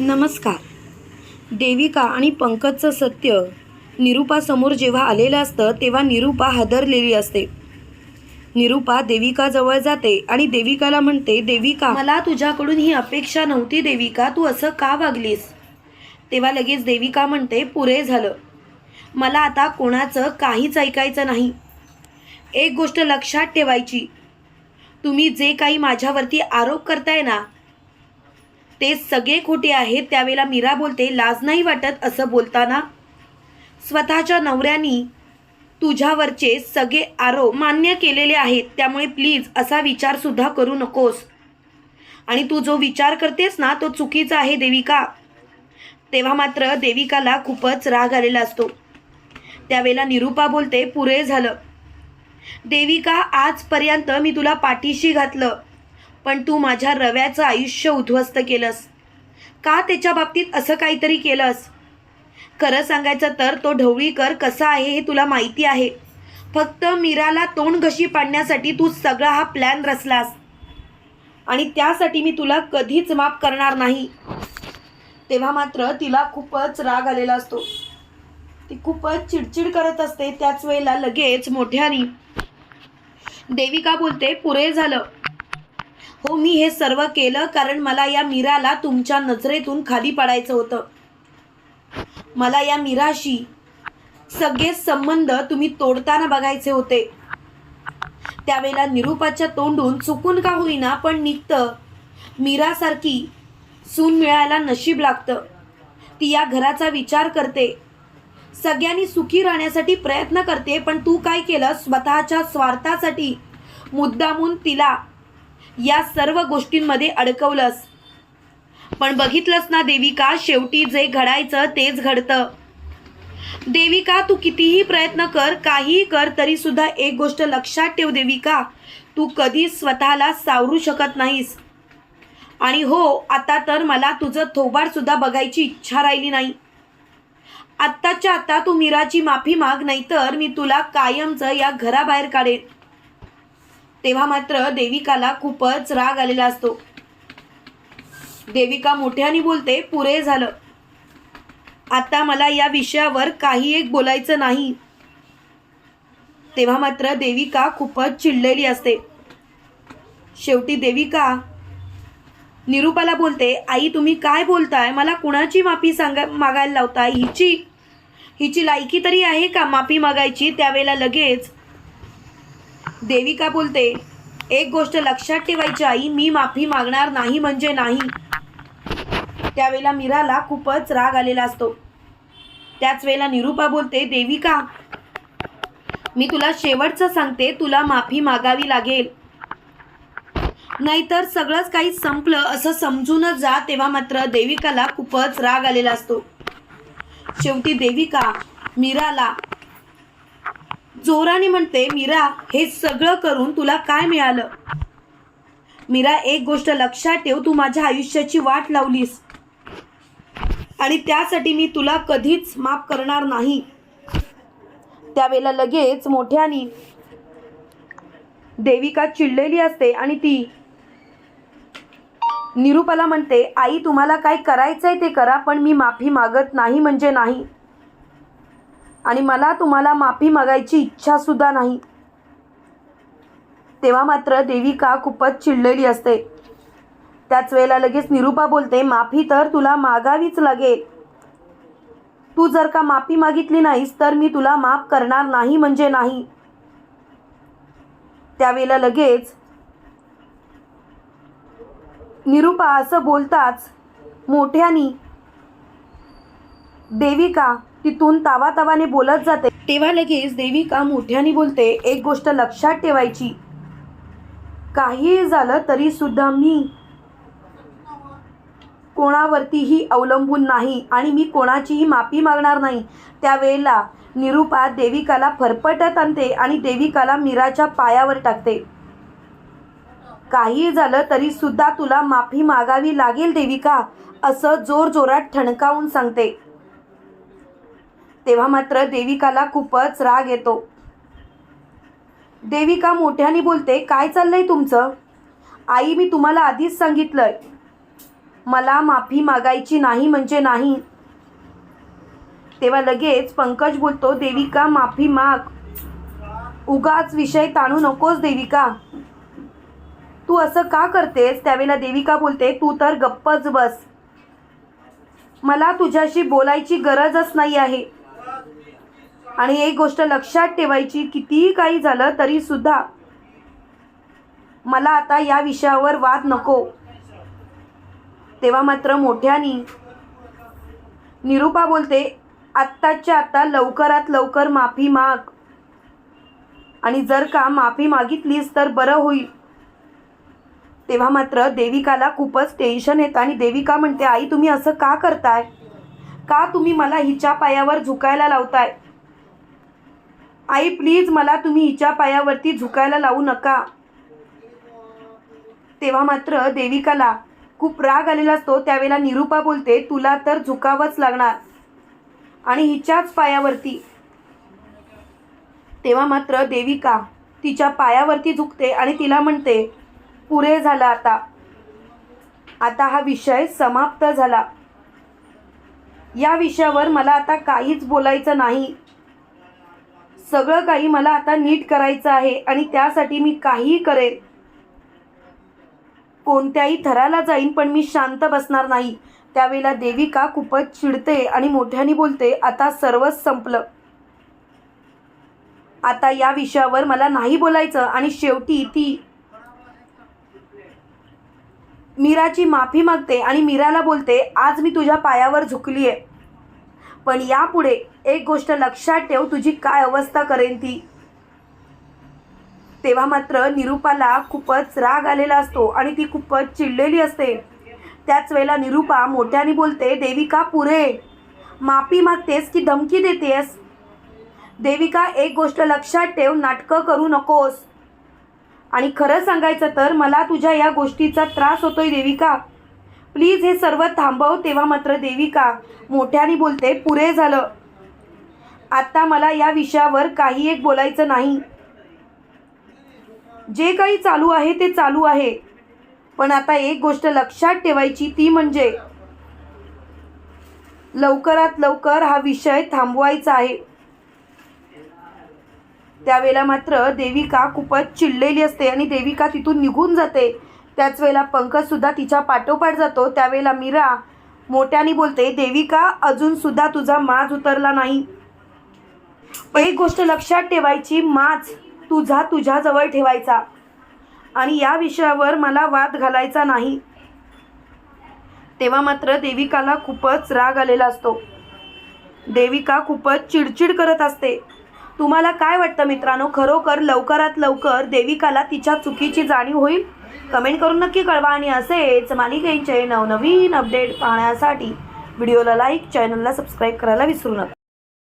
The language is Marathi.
नमस्कार. देविका आणि पंकजचं सत्य निरूपासमोर जेव्हा आलेलं असतं तेव्हा निरूपा हादरलेली असते. निरूपा देविकाजवळ जाते आणि देविकाला म्हणते देविका मला तुझ्याकडून ही अपेक्षा नव्हती देविका तू असं का वागलीस? तेव्हा लगेच देविका म्हणते पुरे झालं. मला आता कोणाचं काहीच ऐकायचं नाही. एक गोष्ट लक्षात ठेवायची. तुम्ही जे काही माझ्यावरती आरोप करताय ना ते सगळे खोटे आहेत त्यावेळेला मीरा बोलते लाज नाही वाटत असं बोलताना? स्वतःच्या नवऱ्यानी तुझ्यावरचे सगळे आरोप मान्य केलेले आहेत त्यामुळे प्लीज असा विचारसुद्धा करू नकोस. आणि तू जो विचार करतेस ना तो चुकीचा आहे देविका. तेव्हा मात्र देविकाला खूपच राग आलेला असतो. त्यावेळेला निरूपा बोलते पुरे झालं. देविका आजपर्यंत मी तुला पाठीशी घातलं. पण तू माझ्या रव्याचं आयुष्य उद्ध्वस्त केलंस. का त्याच्या बाबतीत असं काहीतरी केलंस? खरं सांगायचं तर तो ढवळीकर कसा आहे हे तुला माहिती आहे. फक्त मीराला तोंड घशी पाडण्यासाठी तू सगळा हा प्लॅन रचलास. आणि त्यासाठी मी तुला कधीच माफ करणार नाही. तेव्हा मात्र तिला खूपच राग आलेला असतो. ती खूपच चिडचिड करत असते त्याच वेळेला लगेच मोठ्यानी. देविका बोलते पुरे झालं. हो मी हे सर्व केलं कारण मला या मीराला तुमच्या नजरेतून खाली पडायचं होतं. मला या मीराशी सगळे संबंध तुम्ही तोडताना बघायचे होते. त्यावेळेला निरूपाच्या तोंडून चुकून का होईना पण निघतं. मीरासारखी सून मिळायला नशीब लागतं. ती या घराचा विचार करते. सगळ्यांनी सुखी राहण्यासाठी प्रयत्न करते पण तू काय केलं स्वतःच्या स्वार्थासाठी मुद्दामून तिला या सर्व गोष्टींमध्ये अडकवलंस. पण बघितलंस ना देविका शेवटी जे घडायचं तेच घडतं. देविका तू कितीही प्रयत्न कर काहीही कर तरी सुद्धा एक गोष्ट लक्षात ठेव देविका तू कधी स्वतःला सावरू शकत नाहीस. आणि हो आता तर मला तुझं थोबाडसुद्धा बघायची इच्छा राहिली नाही. आत्ताच्या आता तू मीराची माफी माग नाही तर मी तुला कायमचं या घराबाहेर काढेन. तेव्हा मात्र देविकाला खूपच राग आलेला असतो. देविका मोठ्याने बोलते पुरे झालं. आता मला या विषयावर काही एक बोलायचं नाही. तेव्हा मात्र देविका खूपच चिडलेली असते. शेवटी देविका निरूपाला बोलते आई तुम्ही काय बोलताय? मला कुणाची माफी सांगा मागायला लावताय? हिची हिची लायकी तरी आहे का माफी मागायची? त्यावेळेला लगेच देविका बोलते? एक गोष्ट लक्षात ठेवायची आई मी माफी मागणार नाही म्हणजे नाही. त्यावेळेला मीराला खूपच राग आलेला असतो. त्याच वेळेला निरूपा बोलते देविका मी तुला शेवटचं सांगते तुला माफी मागावी लागेल. नाहीतर सगळंच काही संपलं असं समजूनच जा तेव्हा मात्र देविकाला खूपच राग आलेला असतो. शेवटी देविका मीराला जोराने म्हणते मीरा हे सगळं करून तुला काय मिळालं? मीरा एक गोष्ट लक्षात ठेव तू माझ्या आयुष्याची वाट लावलीस. आणि त्यासाठी मी तुला कधीच माफ करणार नाही. त्यावेळेला लगेच मोठ्यानी देविका चिडलेली असते आणि ती निरूपाला म्हणते आई तुम्हाला काय करायचंय ते करा पण मी माफी मागत नाही म्हणजे नाही. आणि मला तुम्हाला माफी मागायची इच्छासुद्धा नाही. तेव्हा मात्र देविका खूपच चिडलेली असते. त्याच वेळेला लगेच निरूपा बोलते माफी तर तुला मागावीच लागेल. तू जर का माफी मागितली नाहीस तर मी तुला माफ करणार नाही म्हणजे नाही. त्यावेळेला लगेच निरूपा असं बोलताच मोठ्यानी देविका तिथून तावातावाने बोलत जाते. तेव्हा लगेच देविका मोठ्याने बोलते एक गोष्ट लक्षात ठेवायची. काहीही झालं तरी सुद्धा मी कोणावरतीही अवलंबून नाही आणि मी कोणाचीही माफी मागणार नाही. त्यावेळेला निरूपा देविकाला फरफटत आणते आणि देविकाला मीराच्या पायावर टाकते. काही झालं तरी सुद्धा तुला माफी मागावी लागेल देविका असं जोर जोरात ठणकावून सांगते. तेव्हा मात्र देविकाला खूपच राग येतो. देविका मोठ्याने बोलते काय चाललंय तुमचं? आई मी तुम्हाला आधीच सांगितलंय. मला माफी मागायची नाही म्हणजे नाही. तेव्हा लगेच पंकज बोलतो देविका माफी माग. उगाच विषय ताणू नकोस देविका. तू असं का करतेस? त्यावेळेला देविका बोलते तू तर गप्पच बस. मला तुझ्याशी बोलायची गरजच नाही आहे. आणि एक गोष्ट लक्षात ठेवायची कितीही काही झालं तरी सुद्धा मला आता या विषयावर वाद नको. तेव्हा मात्र मोठ्यानी निरूपा बोलते आत्ताच्या आत्ता लवकरात लवकर माफी माग. आणि जर का माफी मागितलीस तर बरं होईल. तेव्हा मात्र देविकाला खूपच टेन्शन येतं आणि देविका म्हणते आई तुम्ही असं का करताय? का तुम्ही मला हिच्या पायावर झुकायला लावताय? आई प्लीज मला तुम्ही हिच्या पायावरती झुकायला लावू नका. तेव्हा मात्र देविकाला खूप राग आलेला असतो. त्यावेळेला निरूपा बोलते तुला तर झुकावंच लागणार. आणि हिच्याच पायावरती. तेव्हा मात्र देविका तिच्या पायावरती झुकते आणि तिला म्हणते पुरे झाला आता. आता हा विषय समाप्त झाला. या विषयावर मला आता काहीच बोलायचं नाही. सगळं काही मला आता नीट करायचं आहे आणि त्यासाठी मी काहीही करेन कोणत्याही थराला जाईन पण मी शांत बसणार नाही. त्यावेळेला देविका खूपच चिडते आणि मोठ्याने बोलते आता सर्वच संपलं. आता या विषयावर मला नाही बोलायचं आणि शेवटी ती मीराची माफी मागते आणि मीराला बोलते आज मी तुझ्या पायावर झुकली आहे पण यापुढे एक गोष्ट लक्षात ठेव तुझी काय अवस्था करेन ती? तेव्हा मात्र निरूपाला खूपच राग आलेला असतो आणि ती खूपच चिडलेली असते. त्याच वेळेला निरूपा मोठ्याने बोलते देविका पुरे. माफी मागतेस की धमकी देतेस? देविका एक गोष्ट लक्षात ठेव नाटकं करू नकोस. आणि खरं सांगायचं तर मला तुझ्या या गोष्टीचा त्रास होतोय देविका. प्लीज हे सर्व थांबव तेव्हा मात्र देविका मोठ्याने बोलते पुरे झालं. आता मला या विषयावर काही एक बोलायचं नाही. जे काही चालू आहे ते चालू आहे. पण आता एक गोष्ट लक्षात ठेवायची ती म्हणजे लवकरात लवकर हा विषय थांबवायचा आहे. त्यावेळेला मात्र देविका खूपच चिडलेली असते आणि देविका तिथून निघून जाते. त्याच वेळेला पंकज सुद्धा तिच्या पाठोपाठ जातो. त्यावेळेला मीरा मोठ्याने बोलते देविका अजून सुद्धा तुझा माज उतरला नाही. एक गोष्ट लक्षात ठेवायची माज तुझा तुझ्याजवळ ठेवायचा. आणि या विषयावर मला वाद घालायचा नाही. तेव्हा मात्र देविकाला खूपच राग आलेला असतो. देविका खूपच चिडचिड करत असते. तुम्हाला काय वाटतं मित्रांनो? खरोखर लवकरात लवकर देविकाला तिच्या चुकीची जाणीव होईल? कमेंट करून नक्की कळवा आणि असेच मालिकेचे नवनवीन अपडेट पाहण्यासाठी व्हिडिओला लाईक चॅनलला सबस्क्राईब करायला विसरू नका.